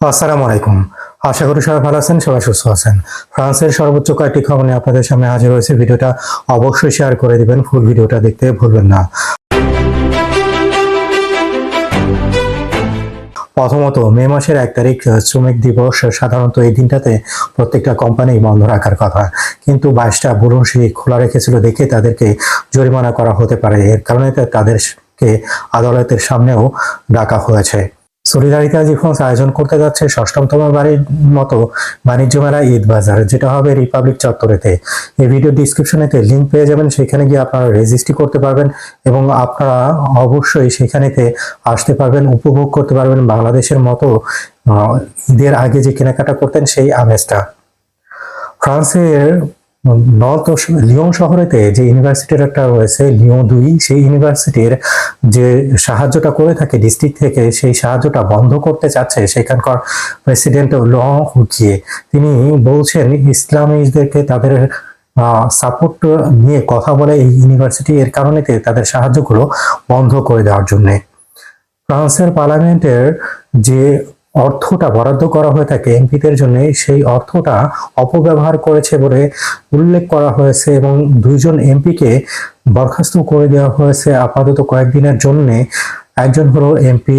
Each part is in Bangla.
আসসালামু আলাইকুম। আশা করি সবাই ভালো আছেন, সবাই সুস্থ আছেন। ফ্রান্সের সর্বোচ্চ কয়েকটি খবর নিয়ে আপনাদের সামনে হাজির হয়েছে। ভিডিওটা অবশ্যই শেয়ার করে দিবেন ফুল ভিডিওটা দেখতে ভুলবেন না। প্রথমত, মে মাসের এক তারিখ, শ্রমিক দিবস সাধারণত এই দিনটাতে প্রত্যেকটা কোম্পানি বন্ধ রাখার কথা। কিন্তু বাইশটা বুলুনসি খোলা রেখেছিল দেখে তাদেরকে জরিমানা করা হতে পারে। এর কারণে তাদেরকে আদালতের সামনেও ডাকা হয়েছে। সলিদারিতা জিফন্স আয়োজন করতে যাচ্ছে ষষ্ঠমতম বাড়ির মতো বাণিজ্য মেলা ঈদ বাজার, যেটা হবে রিপাবলিক চত্বরেতে। এই ভিডিও ডিসক্রিপশনেতে লিঙ্ক পেয়ে যাবেন, সেখানে গিয়ে আপনারা রেজিস্ট্রি করতে পারবেন এবং আপনারা অবশ্যই সেখানেতে আসতে পারবেন, উপভোগ করতে পারবেন বাংলাদেশের মতো ঈদের আগে যে কেনাকাটা করতেন সেই আমেজটা। ফ্রান্সের নর্থ লিওন শহরেতে যে ইউনিভার্সিটির একটা রয়েছে, লিওন দুই, সেই ইউনিভার্সিটির যে সাহায্যটা করে থাকে ডিস্ট্রিক্ট থেকে, সেই সাহায্যটা বন্ধ করতে চাচ্ছে সেখানকার প্রেসিডেন্ট ল হুকিয়ে। তিনি বলছেন, ইসলামীদেরকে তাদের সাপোর্ট নিয়ে কথা বলে এই ইউনিভার্সিটি, এর কারণেতে তাদের সাহায্যগুলো বন্ধ করে দেওয়ার জন্যে। ফ্রান্সের পার্লামেন্টের যে অর্থটা বরাদ্দ করা হয়ে থাকে এমপিদের জন্য, সেই অর্থটা অপব্যবহার করেছে বলে উল্লেখ করা হয়েছে এবং দুইজন এমপিকে বরখাস্ত করে দেওয়া হয়েছে আপাতত কয়েকদিনের জন্য। একজন হলো এমপি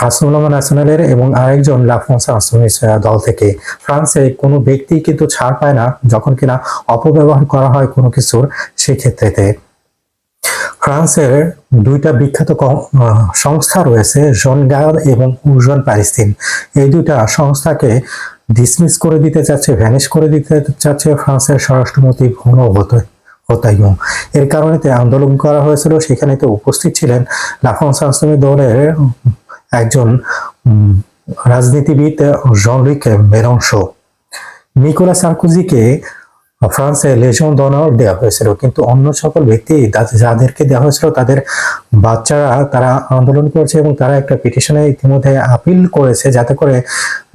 হাসনুল্লাহ ন্যাশনালের এবং আরেকজন লাফন্সা আসমিস দল থেকে। ফ্রান্সে কোনো ব্যক্তি কিন্তু ছাড় পায় না, যখন কিনা অপব্যবহার করা হয় কোনো কিছুর, সেক্ষেত্রেতে। ফ্রান্সের দুইটা বিখ্যাত সংস্থা রয়েছে জন গায়াল এবং উজন প্যারিস্তিন এই দুইটা সংস্থাকে ডিসমিস করে দিতে চাচ্ছে ভ্যানিশ করে দিতে চাচ্ছে ফ্রান্সের স্বরাষ্ট্রমন্ত্রী ভুনো হতাইয়ং এর কারণে আন্দোলন করা হয়েছিল, সেখানে তো উপস্থিত ছিলেন লাফন সাংস্কৃতিক দলের একজন রাজনীতিবিদ জন লুইক মেরংশো নিকোলা সার্কোজিকে ফ্রান্সে লেজন ডনার দেওয়া হয়েছিল, কিন্তু অন্য সকল ব্যক্তি যাদেরকে দেওয়া হয়েছিল, তাদের বাচ্চারা তারা আন্দোলন করেছে এবং তারা একটা পিটিশনে ইতিমধ্যে আপিল করেছে যাতে করে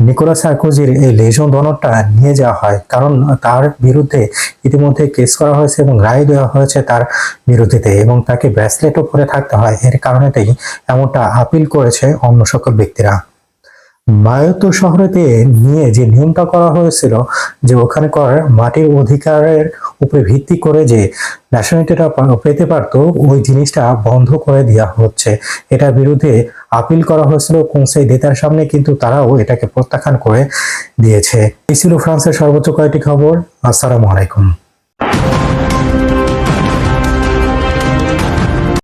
নিকোলা সার্কোজির এই লেজন ডনারটা নিয়ে যাওয়া হয়। কারণ তার বিরুদ্ধে ইতিমধ্যে কেস করা হয়েছে এবং রায় দেওয়া হয়েছে তার বিরুদ্ধেতে এবং তাকে ব্রেসলেটও পরে থাকতে হয়। এর কারণেতেই এমনটা আপিল করেছে অন্য সকল ব্যক্তিরা। মায়ত্ত শহরেতে নিয়ে যে নিয়মটা করা হয়েছিল যে ওখানে ওখানকার মাটির অধিকারের উপরে ভিত্তি করে যে ন্যাশনালিটিটা পেতে পারতো, ওই জিনিসটা বন্ধ করে দেওয়া হচ্ছে। এটার বিরুদ্ধে আপিল করা হয়েছিল কনসাই দেতার সামনে, কিন্তু তারাও এটাকে প্রত্যাখ্যান করে দিয়েছে। এই ছিল ফ্রান্সের সর্বোচ্চ কয়েকটি খবর। আসসালামু আলাইকুম।